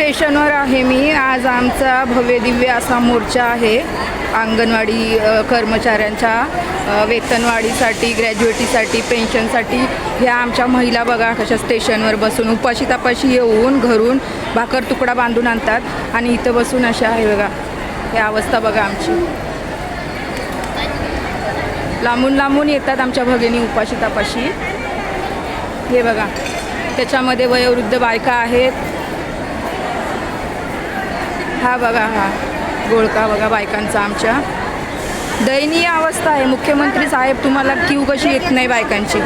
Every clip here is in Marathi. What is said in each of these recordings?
स्टेशनवर आहे मी. आज आमचा भव्य दिव्य असा मोर्चा आहे. अंगणवाडी कर्मचाऱ्यांच्या वेतनवाढीसाठी ग्रॅज्युएटीसाठी पेन्शनसाठी. ह्या आमच्या महिला बघा कशा स्टेशनवर बसून उपाशी तापाशी येऊन घरून भाकर तुकडा बांधून आणतात. आणि इथं बसून अशा आहे बघा. ही अवस्था बघा आमची. लांबून लांबून येतात आमच्या भगिनी उपाशी तापाशी. हे बघा. त्याच्यामध्ये वयोवृद्ध बायका आहेत. हा बघा हा गोळका बघा बायकांचा आमच्या. दयनीय अवस्था आहे. मुख्यमंत्री साहेब तुम्हाला क्यू कशी येत नाही बायकांची?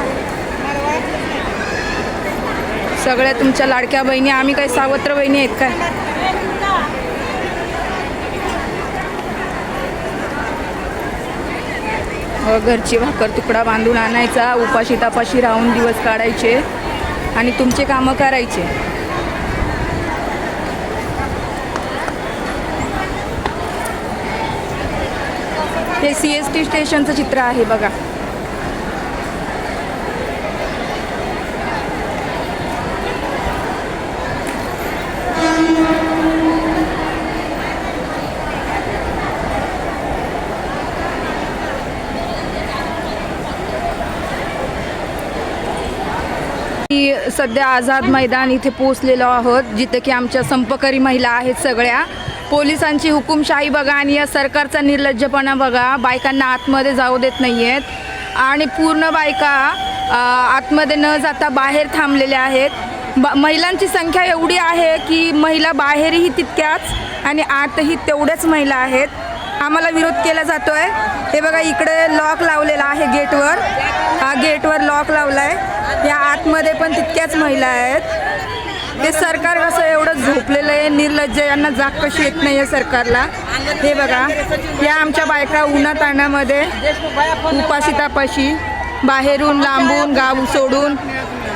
सगळ्या तुमच्या लाडक्या बहिणी आम्ही काही सावत्र बहिणी आहेत काय? हो, घरची भाकर तुकडा बांधून आणायचा उपाशी तापाशी राहून दिवस काढायचे आणि तुमचे कामं करायचे. हे सी एस टी स्टेशनचं चित्र आहे बघा. सध्या आझाद मैदान इथे पोचलेलो आहोत जिथे की आमच्या संपकरी महिला आहेत सगळ्या. पोलिसांची हुकुमशाही बघा आणि या सरकारचा निर्लज्जपणा बघा. बायकांना आतमध्ये जाऊ देत नाही आहेत आणि पूर्ण बायका आतमध्ये न जाता बाहेर थांबलेल्या आहेत. ब महिलांची संख्या एवढी आहे की महिला बाहेरही तितक्याच आणि आतही तेवढ्याच महिला आहेत. आम्हाला विरोध केला जातो आहे हे बघा इकडे लॉक लावलेला आहे गेटवर. हा गेटवर लॉक लावला आहे या आतमध्ये पण तितक्याच महिला आहेत. ते सरकार कसं एवढं आहे जाग कशी येत नाही आहे सरकारला हे बघा. या आमच्या बायका उन्हातानामध्ये उपाशी तापाशी बाहेरून लांबून गाव सोडून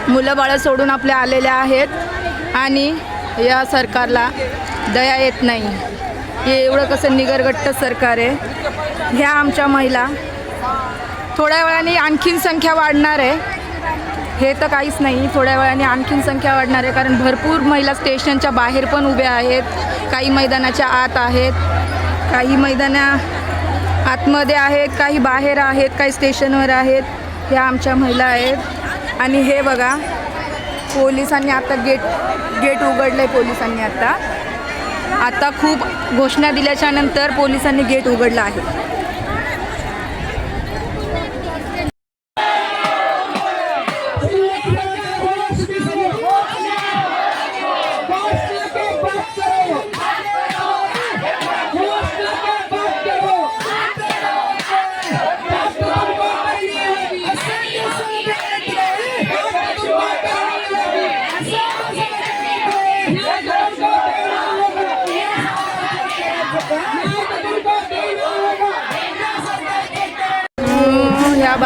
मुलं बाळं सोडून आपल्या आलेल्या आहेत आणि या सरकारला दया येत नाही. हे एवढं कसं निगरगट्ट सरकार आहे. ह्या आमच्या महिला थोड्या वेळाने आणखीन संख्या वाढणार आहे. हे तर काहीच नाही. थोड्या वेळाने आणखीन संख्या वाढणार आहे कारण भरपूर महिला स्टेशनच्या बाहेर पण उभ्या आहेत. काही मैदानाच्या आत आहेत. काही मैदाना आतमध्ये आहेत काही बाहेर आहेत काही स्टेशनवर आहेत. ह्या आमच्या महिला आहेत. आणि हे बघा पोलिसांनी आता गेट गेट उघडलं आहे पोलिसांनी आता. आता खूप घोषणा दिल्याच्यानंतर पोलिसांनी गेट उघडलं आहे.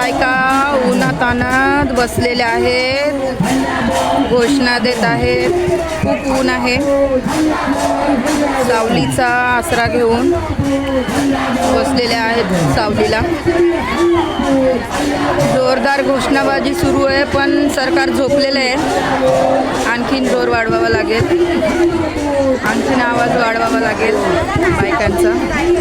बायका उन्हातानात बसलेल्या आहेत. घोषणा देत आहेत. खूप ऊन आहे. सावलीचा आसरा घेऊन बसलेल्या आहेत सावलीला. जोरदार घोषणाबाजी सुरू आहे पण सरकार झोपलेलं आहे. आणखीन जोर वाढवावा लागेल. आणखीन आवाज वाढवावा लागेल बायकांचा.